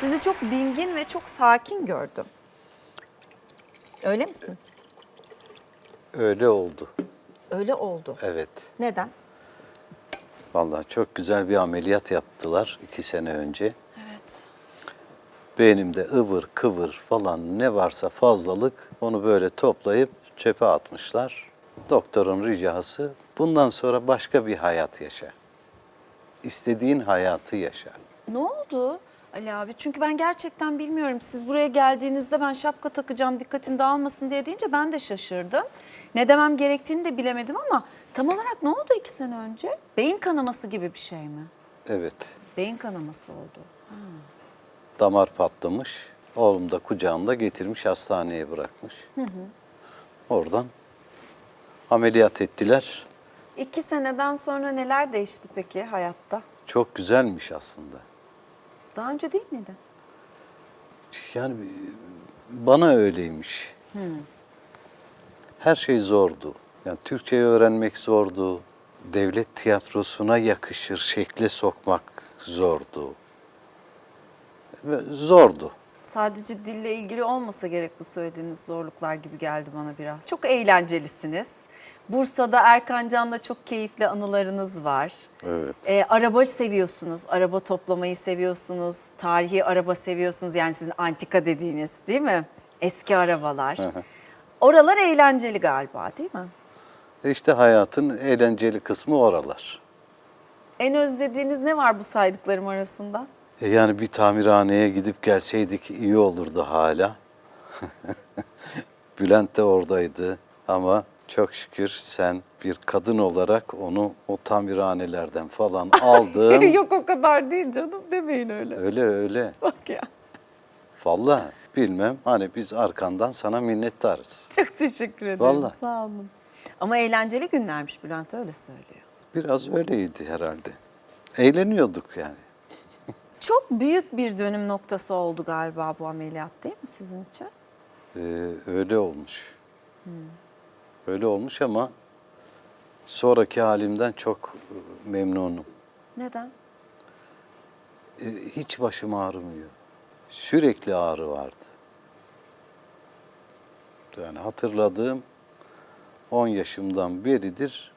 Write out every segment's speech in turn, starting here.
Sizi çok dingin ve çok sakin gördüm. Öyle misiniz? Öyle oldu. Öyle oldu. Evet. Neden? Vallahi çok güzel bir ameliyat yaptılar iki sene önce. Evet. Beynimde ıvır kıvır falan ne varsa fazlalık onu böyle toplayıp çöpe atmışlar. Doktorun ricası bundan sonra başka bir hayat yaşa. İstediğin hayatı yaşa. Ne oldu Ali abi? Çünkü ben gerçekten bilmiyorum. Siz buraya geldiğinizde ben şapka takacağım dikkatin dağılmasın diye deyince ben de şaşırdım. Ne demem gerektiğini de bilemedim ama tam olarak ne oldu iki sene önce? Beyin kanaması gibi bir şey mi? Evet. Beyin kanaması oldu. Damar patlamış. Oğlum da kucağımda getirmiş hastaneye bırakmış. Oradan ameliyat ettiler. İki seneden sonra neler değişti peki hayatta? Çok güzelmiş aslında. Daha önce değil miydi? Yani bana öyleymiş. Her şey zordu. Yani Türkçeyi öğrenmek zordu. Devlet tiyatrosuna yakışır şekle sokmak zordu. Ve Zordu. Sadece dille ilgili olmasa gerek bu söylediğiniz zorluklar gibi geldi bana biraz. Çok eğlencelisiniz. Bursa'da Erkan Can'la çok keyifli anılarınız var. Evet. Ee, araba seviyorsunuz, araba toplamayı seviyorsunuz, tarihi araba seviyorsunuz. Yani sizin antika dediğiniz değil mi? Eski arabalar. Oralar eğlenceli galiba değil mi? E İşte hayatın eğlenceli kısmı oralar. En özlediğiniz ne var bu saydıklarım arasında? E yani bir tamirhaneye gidip gelseydik iyi olurdu hala. Bülent de oradaydı ama çok şükür sen bir kadın olarak onu o tamirhanelerden falan aldın. Yok o kadar değil canım demeyin öyle. öyle öyle. Bak ya. Vallahi bilmem hani biz arkandan sana minnettarız. Çok teşekkür ederim. Vallahi. Sağ olun. Ama eğlenceli günlermiş Bülent öyle söylüyor. Biraz öyleydi herhalde. Eğleniyorduk yani. Çok büyük bir dönüm noktası oldu galiba bu ameliyat değil mi sizin için? Ee, öyle olmuş. Öyle olmuş ama sonraki halimden çok e, memnunum. Neden? E, hiç başım ağrımıyor. Sürekli ağrı vardı. Yani hatırladığım 10 yaşımdan beridir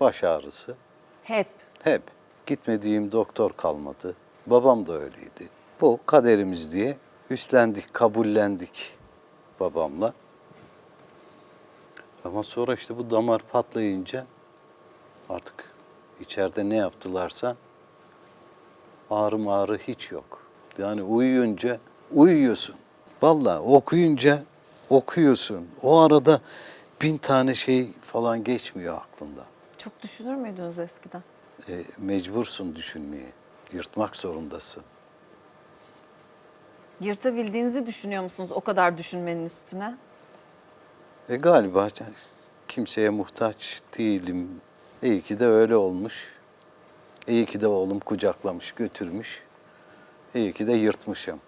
baş ağrısı. Hep. Hep. Gitmediğim doktor kalmadı. Babam da öyleydi. Bu kaderimiz diye üstlendik, kabullendik babamla. Ama sonra işte bu damar patlayınca artık içeride ne yaptılarsa ağrım ağrı hiç yok. Yani uyuyunca uyuyorsun. Vallahi okuyunca okuyorsun. O arada bin tane şey falan geçmiyor aklında. Çok düşünür müydünüz eskiden? E, mecbursun düşünmeye. Yırtmak zorundasın. Yırtabildiğinizi düşünüyor musunuz o kadar düşünmenin üstüne? E, galiba kimseye muhtaç değilim. İyi ki de öyle olmuş. İyi ki de oğlum kucaklamış, götürmüş. İyi ki de yırtmışım.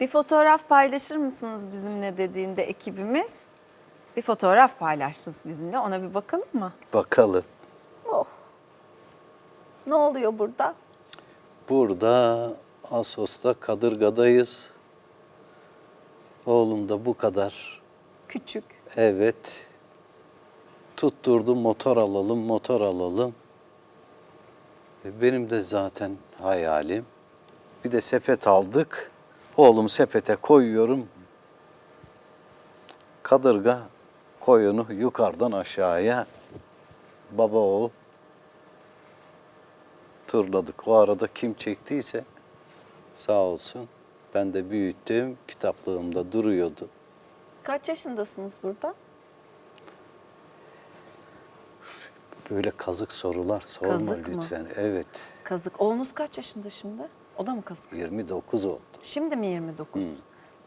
Bir fotoğraf paylaşır mısınız bizimle dediğinde ekibimiz? Bir fotoğraf paylaştınız bizimle ona bir bakalım mı? Bakalım. Oh. Ne oluyor burada? Burada Asos'ta Kadırga'dayız. Oğlum da bu kadar. Küçük. Evet. Tutturdu motor alalım, motor alalım. E, Benim de zaten hayalim. Bir de sepet aldık. Oğlum sepete koyuyorum. Kadırga koyunu yukarıdan aşağıya baba oğul turladık. O arada kim çektiyse sağ olsun ben de büyüttüm. Kitaplığımda duruyordu. Kaç yaşındasınız burada? Böyle kazık sorular sorma Kazık mı? lütfen. Evet. Kazık. Oğlunuz kaç yaşında şimdi? O da mı kazık? 29 oldu. Şimdi mi 29?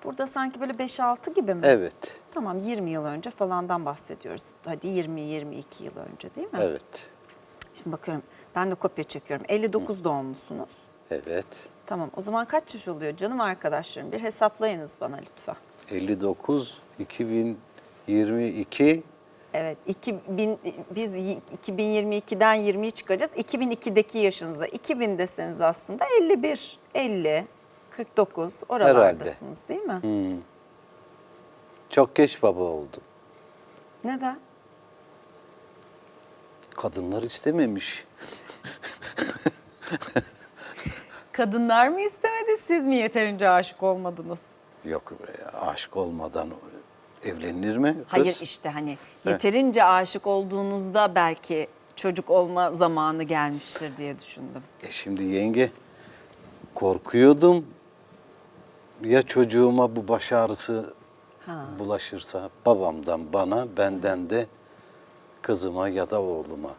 Burada sanki böyle 5-6 gibi mi? Evet. Tamam 20 yıl önce falandan bahsediyoruz. Hadi 20-22 yıl önce değil mi? Evet. Şimdi bakıyorum ben de kopya çekiyorum. 59 doğumlusunuz. Evet. Tamam o zaman kaç yaş oluyor canım arkadaşlarım? Bir hesaplayınız bana lütfen. 59 2022 Evet 2000, biz 2022'den 20'yi çıkaracağız. 2002'deki yaşınıza 2000 deseniz aslında 51, 50. 49 oralardasınız değil mi? Çok geç baba oldum. Neden? Kadınlar istememiş. Kadınlar mı istemedi siz mi yeterince aşık olmadınız? Yok aşk olmadan evlenir mi kız? Hayır işte hani yeterince aşık olduğunuzda belki çocuk olma zamanı gelmiştir diye düşündüm. E şimdi yenge korkuyordum. Ya çocuğuma bu baş ağrısı Ha. bulaşırsa babamdan bana, benden de kızıma ya da oğluma.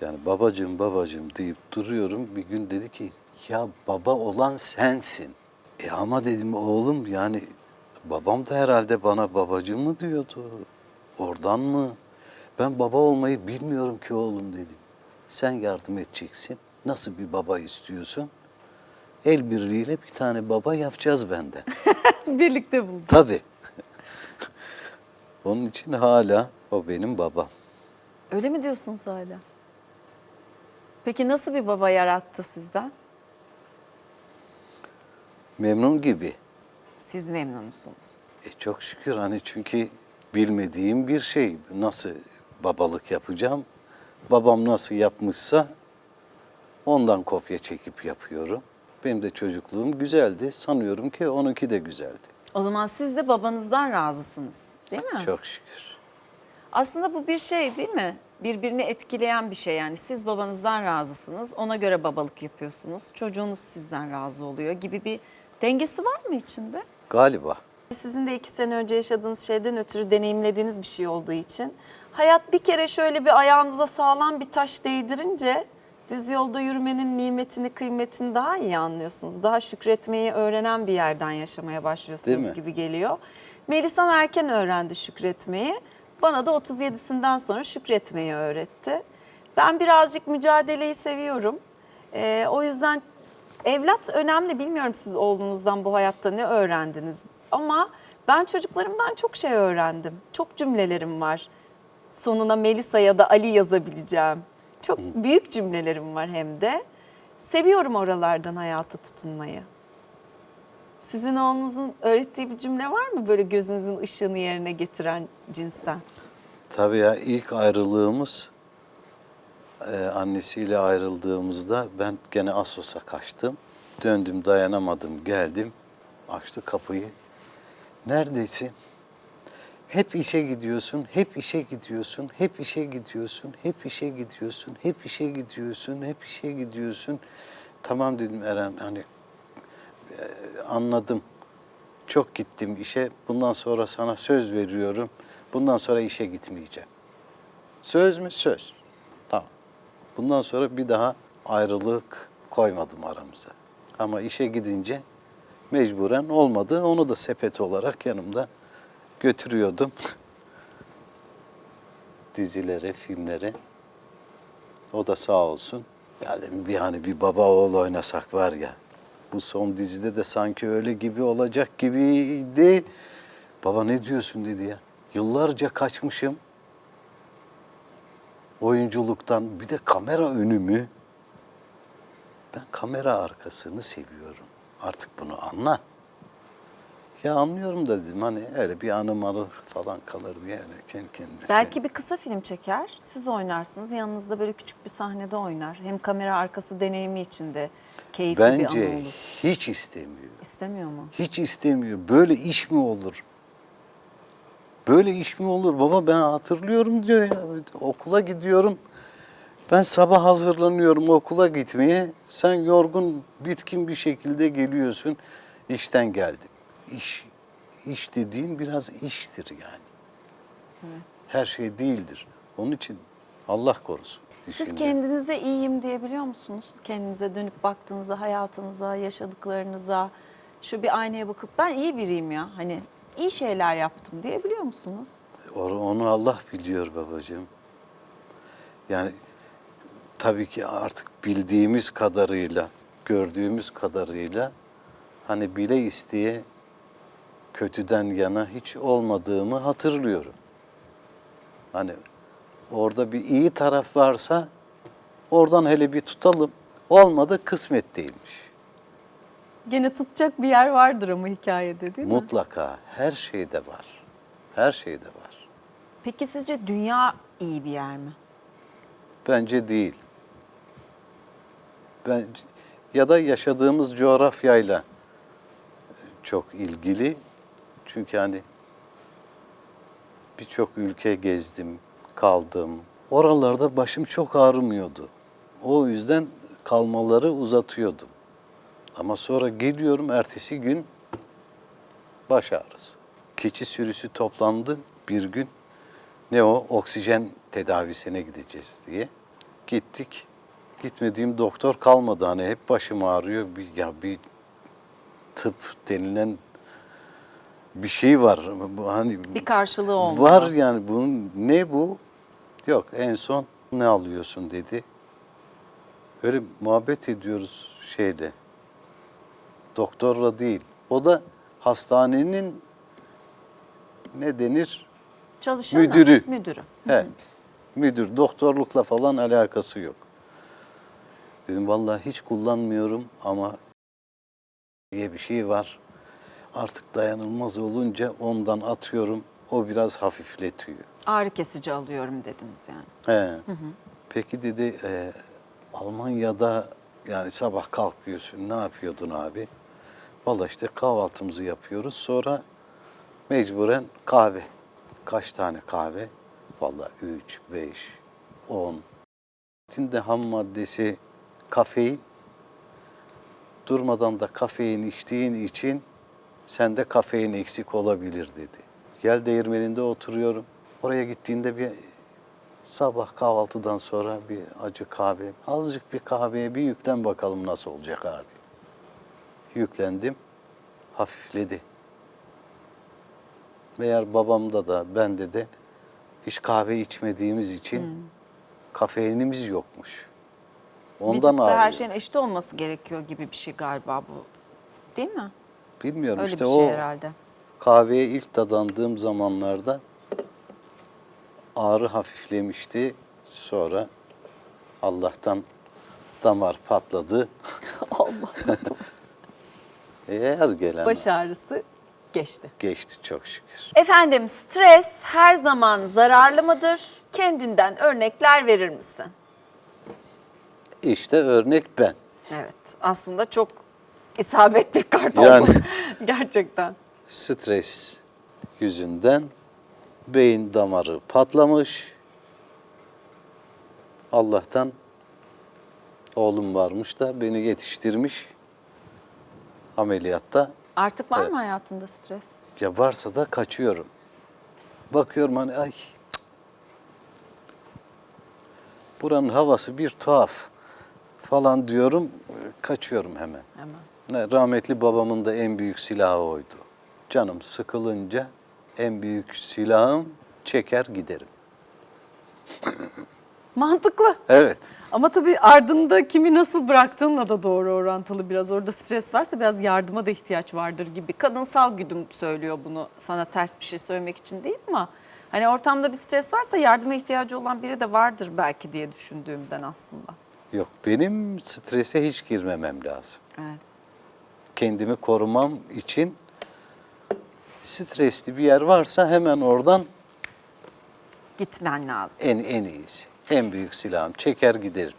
Yani babacığım babacığım deyip duruyorum. Bir gün dedi ki ya baba olan sensin. E ama dedim oğlum yani babam da herhalde bana babacığım mı diyordu. Oradan mı? Ben baba olmayı bilmiyorum ki oğlum dedim. Sen yardım edeceksin. Nasıl bir baba istiyorsun? El birliğiyle bir tane baba yapacağız benden. Birlikte bulduk. Tabii. Onun için hala o benim babam. Öyle mi diyorsunuz hala? Peki nasıl bir baba yarattı sizden? Memnun gibi. Siz memnun musunuz? E çok şükür hani çünkü bilmediğim bir şey. Nasıl babalık yapacağım? Babam nasıl yapmışsa ondan kopya çekip yapıyorum. Benim de çocukluğum güzeldi. Sanıyorum ki onunki de güzeldi. O zaman siz de babanızdan razısınız değil mi? Çok şükür. Aslında bu bir şey değil mi? Birbirini etkileyen bir şey yani. Siz babanızdan razısınız, ona göre babalık yapıyorsunuz. Çocuğunuz sizden razı oluyor gibi bir dengesi var mı içinde? Galiba. Sizin de iki sene önce yaşadığınız şeyden ötürü deneyimlediğiniz bir şey olduğu için hayat bir kere şöyle bir ayağınıza sağlam bir taş değdirince düz yolda yürümenin nimetini, kıymetini daha iyi anlıyorsunuz. Daha şükretmeyi öğrenen bir yerden yaşamaya başlıyorsunuz gibi geliyor. Melisa'm erken öğrendi şükretmeyi. Bana da 37'sinden sonra şükretmeyi öğretti. Ben birazcık mücadeleyi seviyorum. Ee, o yüzden evlat önemli. Bilmiyorum siz oğlunuzdan bu hayatta ne öğrendiniz. Ama ben çocuklarımdan çok şey öğrendim. Çok cümlelerim var. Sonuna Melisa ya da Ali yazabileceğim. Çok büyük cümlelerim var hem de. Seviyorum oralardan hayata tutunmayı. Sizin oğlunuzun öğrettiği bir cümle var mı böyle gözünüzün ışığını yerine getiren cinsten? Tabii ya ilk ayrılığımız e, annesiyle ayrıldığımızda ben gene Assos'a kaçtım. Döndüm dayanamadım geldim. Açtı kapıyı. Neredesin? Hep işe gidiyorsun, hep işe gidiyorsun, hep işe gidiyorsun, hep işe gidiyorsun, hep işe gidiyorsun, hep işe gidiyorsun. Tamam dedim Eren hani e, anladım. Çok gittim işe. Bundan sonra sana söz veriyorum. Bundan sonra işe gitmeyeceğim. Söz mü? Söz. Bundan sonra bir daha ayrılık koymadım aramıza. Ama işe gidince mecburen olmadı. Onu da sepet olarak yanımda götürüyordum. Dizilere, filmlere. O da sağ olsun. Ya dedim bir hani bir baba oğul oynasak var ya. Bu son dizide de sanki öyle gibi olacak gibiydi. Baba ne diyorsun dedi ya. Yıllarca kaçmışım. Oyunculuktan bir de kamera önümü. Ben kamera arkasını seviyorum. Artık bunu anla. Ya anlıyorum da dedim hani öyle bir anım anı falan kalır diye öyle kendi kendime. Belki bir kısa film çeker, siz oynarsınız. Yanınızda böyle küçük bir sahnede oynar. Hem kamera arkası deneyimi içinde keyifli bir anı Bence olur. hiç istemiyor. İstemiyor mu? Hiç istemiyor. Böyle iş mi olur? Böyle iş mi olur? Baba ben hatırlıyorum diyor ya. Okula gidiyorum. Ben sabah hazırlanıyorum okula gitmeye. Sen yorgun, bitkin bir şekilde geliyorsun. İşten geldim. İş, iş dediğin biraz iştir yani. Her şey değildir. Onun için Allah korusun. Siz kendinize iyiyim diyebiliyor musunuz? Kendinize dönüp baktığınızda, hayatınıza, yaşadıklarınıza, şu bir aynaya bakıp ben iyi biriyim ya. Hani iyi şeyler yaptım diyebiliyor musunuz? Onu Allah biliyor babacığım. Yani tabii ki artık bildiğimiz kadarıyla, gördüğümüz kadarıyla hani bile isteye kötüden yana hiç olmadığımı hatırlıyorum. Hani orada bir iyi taraf varsa oradan hele bir tutalım. Olmadı kısmet değilmiş. Gene tutacak bir yer vardır ama hikayede değil mi? Mutlaka her şeyde var. Her şeyde var. Peki sizce dünya iyi bir yer mi? Bence değil. Ben ya da yaşadığımız coğrafyayla çok ilgili. Çünkü hani birçok ülke gezdim, kaldım. Oralarda başım çok ağrımıyordu. O yüzden kalmaları uzatıyordum. Ama sonra geliyorum ertesi gün baş ağrısı. Keçi sürüsü toplandı bir gün. Ne o? Oksijen tedavisine gideceğiz diye. Gittik. Gitmediğim doktor kalmadı. Hani hep başım ağrıyor. Bir, ya bir tıp denilen bir şey var. Bu hani Bir karşılığı olmalı. Var yani bunun ne bu? Yok en son ne alıyorsun dedi. Öyle muhabbet ediyoruz şeyle. Doktorla değil. O da hastanenin ne denir? Çalışanı. Müdürü. Müdürü. He. Müdür, doktorlukla falan alakası yok. Dedim vallahi hiç kullanmıyorum ama diye bir şey var. Artık dayanılmaz olunca ondan atıyorum. O biraz hafifletiyor. Ağrı kesici alıyorum dediniz yani. He. Peki dedi e, Almanya'da yani sabah kalkıyorsun ne yapıyordun abi? Vallahi işte kahvaltımızı yapıyoruz. Sonra mecburen kahve. Kaç tane kahve? Vallahi 3, 5, 10. de ham maddesi kafein. Durmadan da kafein içtiğin için sende kafein eksik olabilir dedi. Gel değirmeninde oturuyorum. Oraya gittiğinde bir Sabah kahvaltıdan sonra bir acı kahve, azıcık bir kahveye bir yüklen bakalım nasıl olacak abi. Yüklendim, hafifledi. Meğer babamda da bende de hiç kahve içmediğimiz için kafeinimiz yokmuş. Ondan Vücutta her ağrıyor. şeyin eşit olması gerekiyor gibi bir şey galiba bu. Değil mi? Bilmiyorum Öyle işte bir şey o herhalde. kahveye ilk tadandığım zamanlarda ağrı hafiflemişti. Sonra Allah'tan damar patladı. Allah. Her gelen Baş ağrısı geçti. geçti çok şükür. Efendim stres her zaman zararlı mıdır? Kendinden örnekler verir misin? İşte örnek ben. Evet. Aslında çok isabet bir kart Yani. oldu. Gerçekten. Stres yüzünden beyin damarı patlamış. Allah'tan oğlum varmış da beni yetiştirmiş ameliyatta. Artık var Evet. mı hayatında stres? Ya varsa da kaçıyorum. Bakıyorum hani ay cık. buranın havası bir tuhaf falan diyorum kaçıyorum hemen. Hemen. Ne, Rahmetli babamın da en büyük silahı oydu. Canım sıkılınca en büyük silahım çeker giderim. Mantıklı. Evet. Ama tabii ardında kimi nasıl bıraktığınla da doğru orantılı biraz. Orada stres varsa biraz yardıma da ihtiyaç vardır gibi. Kadınsal güdüm söylüyor bunu sana ters bir şey söylemek için değil ama hani ortamda bir stres varsa yardıma ihtiyacı olan biri de vardır belki diye düşündüğümden aslında. Yok benim strese hiç girmemem lazım. Evet. Kendimi korumam için stresli bir yer varsa hemen oradan Gitmen lazım. en en iyisi. En büyük silahım çeker giderim.